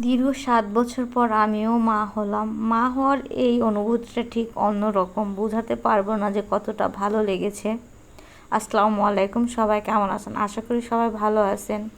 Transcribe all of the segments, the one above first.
দীর্ঘ সাত বছর পর আমিও মা হলাম। মা হওয়ার এই অনুভূতিটা ঠিক অন্যরকম। বোঝাতে পারব না যে কতটা ভালো লেগেছে। আসসালামু আলাইকুম, সবাই কেমন আছেন? আশা করি সবাই ভালো আছেন।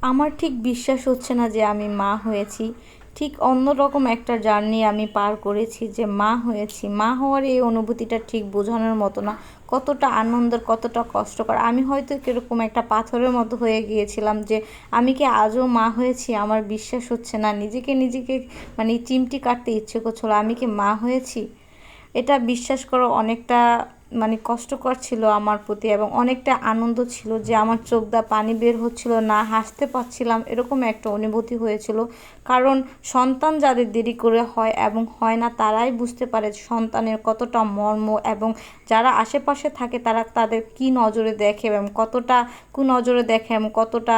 আমার ঠিক বিশ্বাস হচ্ছে না যে আমি মা হয়েছি। ঠিক অন্যরকম একটা জার্নি আমি পার করেছি যে মা হয়েছি। মা হওয়ার এই অনুভূতিটা ঠিক বোঝানোর মতো না। কতটা আনন্দের, কতটা কষ্টকর। আমি হয়তো কীরকম একটা পাথরের মতো হয়ে গিয়েছিলাম যে আমি কি আজও মা হয়েছি? আমার বিশ্বাস হচ্ছে না। নিজেকে নিজেকে মানে চিমটি কাটতে ইচ্ছে করছিল। আমি কি মা হয়েছি? এটা বিশ্বাস করো অনেকটা মানে কষ্টকর ছিল আমার প্রতি এবং অনেকটা আনন্দ ছিল যে আমার চোখ দা পানি বের হচ্ছিল, না হাসতে পারছিলাম এরকম একটা অনুভূতি হয়েছিল। কারণ সন্তান যাদের দেরি করে হয় এবং হয় না তারাই বুঝতে পারে সন্তানের কতটা মর্ম এবং যারা আশেপাশে থাকে তারা তাদের কি নজরে দেখে এবং কতটা কু নজরে দেখে এবং কতটা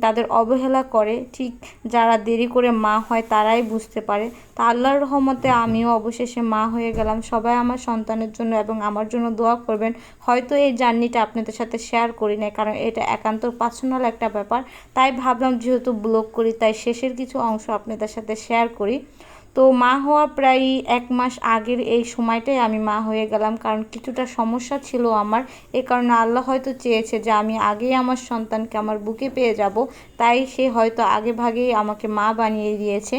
তাদের অবহেলা করে। ঠিক যারা দেরি করে মা হয় তারাই বুঝতে পারে। তা আল্লাহর রহমতে আমিও অবশেষে মা হয়ে গেলাম। সবাই আমার সন্তানের জন্য এবং আমার জন্য দোয়া করবেন। হয়তো এই জার্নিটা আপনাদের সাথে শেয়ার করি না কারণ এটা একান্ত পার্সোনাল একটা ব্যাপার। তাই ভাবলাম যেহেতু ব্লগ করি, তাই শেষের কিছু অংশ আপনাদের সাথে শেয়ার করি। তো মা হওয়া প্রায় এক মাস আগের এই সময়টাই আমি মা হয়ে গেলাম, কারণ কিছুটা সমস্যা ছিল আমার। এ কারণে আল্লাহ হয়তো চেয়েছে যে আমি আগেই আমার সন্তানকে আমার বুকে পেয়ে যাব। তাই সে হয়তো আগে ভাগেই আমাকে মা বানিয়ে দিয়েছে।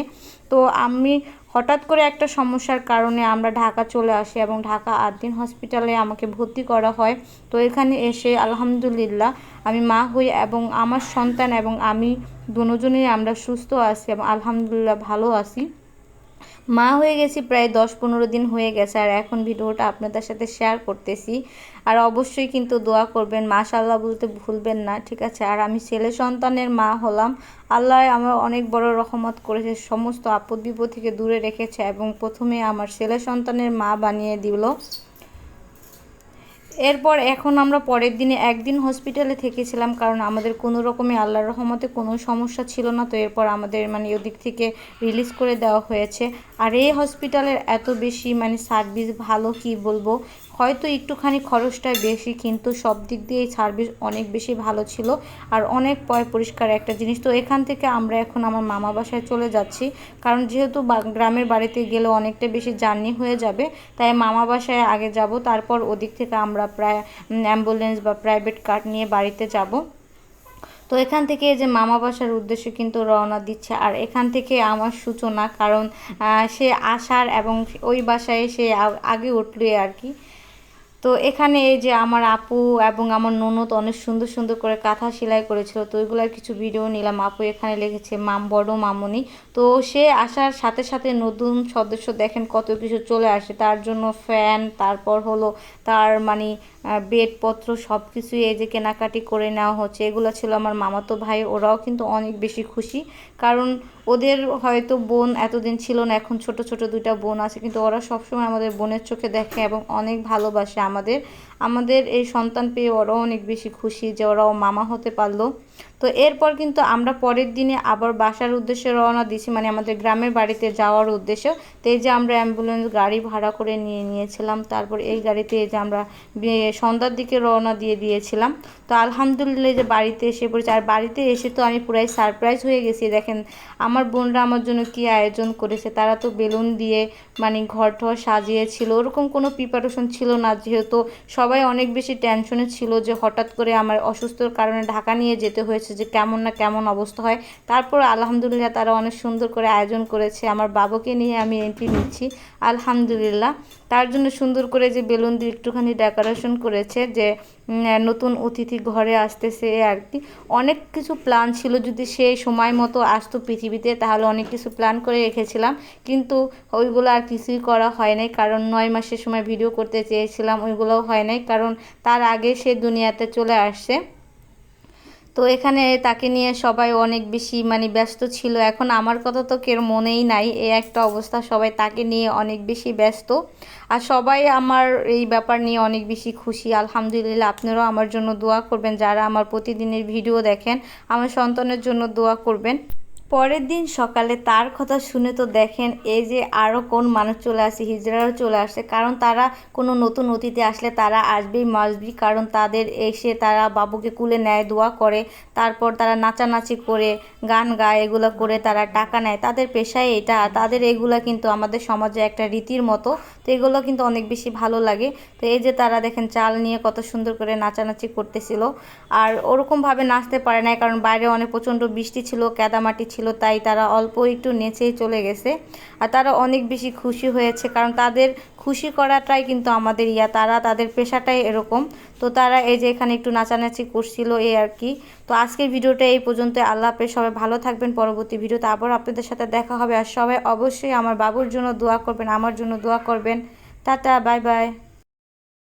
তো আমি হঠাৎ করে একটা সমস্যার কারণে আমরা ঢাকা চলে আসি এবং ঢাকা আদ্দিন হসপিটালে আমাকে ভর্তি করা হয়। তো এখানে এসে আলহামদুলিল্লাহ আমি মা হই এবং আমার সন্তান এবং আমি দুজনেই আমরা সুস্থ আছি এবং আলহামদুলিল্লাহ ভালো আছি। মা হয়ে গেছি প্রায় দশ পনেরো দিন হয়ে গেছে আর এখন ভিডিওটা আপনাদের সাথে শেয়ার করতেছি। আর অবশ্যই কিন্তু দোয়া করবেন মাশাল্লাহ বলতে ভুলবেন না, ঠিক আছে? আর আমি ছেলে সন্তানের মা হলাম। আল্লাহ আমার অনেক বড় রহমত করেছে, সমস্ত আপদ বিপদ থেকে দূরে রেখেছে এবং প্রথমে আমার ছেলে সন্তানের মা বানিয়ে দিল। এরপর এখন আমরা পরের দিনে একদিন হসপিটালে থেকেছিলাম কারণ আমাদের কোনো রকমে আল্লাহর রহমতে কোনো সমস্যা ছিল না। তো এরপর আমাদের মানে ওদিক থেকে রিলিজ করে দেওয়া হয়েছে। আর এই হসপিটালের এত বেশি মানে সার্ভিস ভালো কি বলব? হয়তো একটুখানি খরচটা বেশি, কিন্তু সব দিক দিয়ে সার্ভিস অনেক বেশি ভালো ছিল। আর অনেক পয় পরিষ্কার একটা জিনিস। তো এখান থেকে আমরা এখন আমার মামা বাসায় চলে যাচ্ছি। কারণ যেহেতু গ্রামের বাড়িতে গেলে অনেকটা বেশি জার্নি হয়ে যাবে। তাই মামা বাসায় আগে যাব, তারপর ওদিক থেকে আমরা প্রায় অ্যাম্বুলেন্স বা প্রাইভেট কার নিয়ে বাড়িতে যাব। তো এখান থেকে যে মামা বাসার উদ্দেশ্যে কিন্তু রওনা দিচ্ছে। আর এখান থেকে আমার সূচনা, কারণ সে আসার এবং ওই বাসায় সে আগে উঠলে আর কি। তো এখানে এই যে আমার আপু এবং আমার ননদ অনেক সুন্দর সুন্দর করে কাঁথা সেলাই করেছিল, তো ওইগুলোর কিছু ভিডিও নিলাম। আপু এখানে লেগেছে মাম, বড় মামনি। তো সে আসার সাথে সাথে নতুন সদস্য দেখেন কত কিছু চলে আসে। তার জন্য ফ্যান তারপর হলো তার মানে বেডপত্র সব কিছুই এই যে কেনাকাটি করে নেওয়া হচ্ছে। এগুলো ছিল আমার মামাতো ভাই, ওরাও কিন্তু অনেক বেশি খুশি। কারণ ওদের হয়তো বোন এতদিন ছিল না, এখন ছোট ছোট দুইটা বোন আছে, কিন্তু ওরা সবসময় আমাদের বোনের চোখে দেখে এবং অনেক ভালোবাসে আমাদের। আমাদের এই সন্তান পেয়ে ওরাও অনেক বেশি খুশি যে ওরাও মামা হতে পারল। তো এরপর কিন্তু আমরা পরের দিনে আবার বাসার উদ্দেশ্যে রওনা দিছি মানে আমাদের গ্রামের বাড়িতে যাওয়ার উদ্দেশ্য। তো এই যে আমরা অ্যাম্বুলেন্স গাড়ি ভাড়া করে নিয়ে নিয়েছিলাম, তারপর এই গাড়িতে এই যে আমরা সন্ধ্যার দিকে রওনা দিয়ে দিয়েছিলাম। তো আলহামদুলিল্লাহ যে বাড়িতে এসে পড়েছে। আর বাড়িতে এসে তো আমি পুরাই সারপ্রাইজ হয়ে গেছি। দেখেন, আমার বোনরা আমার জন্য কি আয়োজন করেছে, তারা তো বেলুন দিয়ে মানে ঘর ঠর সাজিয়েছিল। ওরকম কোনো প্রিপারেশন ছিল না, যেহেতু সবাই অনেক বেশি টেনশনে ছিল যে হঠাৎ করে আমার অসুস্থর কারণে ঢাকা নিয়ে যেতে হয়েছে যে কেমন না কেমন অবস্থা হয়। তারপর আলহামদুলিল্লাহ তারা অনেক সুন্দর করে আয়োজন করেছে। আমার বাবুকে নিয়ে আমি এন্ট্রি নিচ্ছি। আলহামদুলিল্লাহ। তার জন্য সুন্দর করে যে বেলুন দিয়ে একটুখানি ডেকোরেশন করেছে যে নতুন অতিথি ঘরে আসতেছে আর কি। অনেক কিছু প্ল্যান ছিল। যদি সে সময় মতো আসতো পৃথিবীতে, তাহলে অনেক কিছু প্ল্যান করে রেখেছিলাম। কিন্তু ওইগুলো আর কিছুই করা হয় নাই। কারণ নয় মাসের সময় ভিডিও করতে চেয়েছিলাম। ওইগুলোও হয় নাই। কারণ তার আগে সে দুনিয়াতে চলে আসছে। তো এখানে তাকে নিয়ে সবাই অনেক বেশি মানে ব্যস্ত ছিল। এখন আমার কথা তো কেউ মনেই নাই এ একটা অবস্থা, সবাই তাকে নিয়ে অনেক বেশি ব্যস্ত। আর সবাই আমার এই ব্যাপার নিয়ে অনেক বেশি খুশি। আলহামদুলিল্লাহ, আপনারাও আমার জন্য দোয়া করবেন। যারা আমার প্রতিদিনের ভিডিও দেখেন, আমার সন্তানের জন্য দোয়া করবেন। পরের দিন সকালে তার কথা শুনে তো দেখেন এই যে আরও কোন মানুষ চলে আসে, হিজড়ারও চলে আসে। কারণ তারা কোনো নতুন অতিথি আসলে তারা আসবেই মাসবি, কারণ তাদের এসে তারা বাবুকে কুলে নেয়, দোয়া করে। তারপর তারা নাচানাচি করে, গান গায়, এগুলো করে তারা টাকা নেয়। তাদের পেশায় এটা তাদের এগুলো কিন্তু আমাদের সমাজে একটা রীতির মতো। তো এগুলো কিন্তু অনেক বেশি ভালো লাগে। তো এই যে তারা দেখেন চাল নিয়ে কত সুন্দর করে নাচানাচি করতেছিল। আর ওরকমভাবে নাচতে পারে না কারণ বাইরে অনেক প্রচণ্ড বৃষ্টি ছিল কাদামাটি ছিল, তাই তারা অল্প একটু নেচেই চলে গেছে। আর তারা অনেক বেশি খুশি হয়েছে, কারণ তাদের খুশি করাটাই কিন্তু আমাদের ইয়া, তারা তাদের পেশাটাই এরকম। তো তারা এই যে এখানে একটু নাচানাচি করছিল এই আর কি। তো আজকের ভিডিওটা এই পর্যন্ত, আল্লাহ হাফেজ, সবাই ভালো থাকবেন। পরবর্তী ভিডিওতে আবার আপনাদের সাথে দেখা হবে। আর সবাই অবশ্যই আমার বাবুর জন্য দোয়া করবেন, আমার জন্য দোয়া করবেন। Tata, bye bye.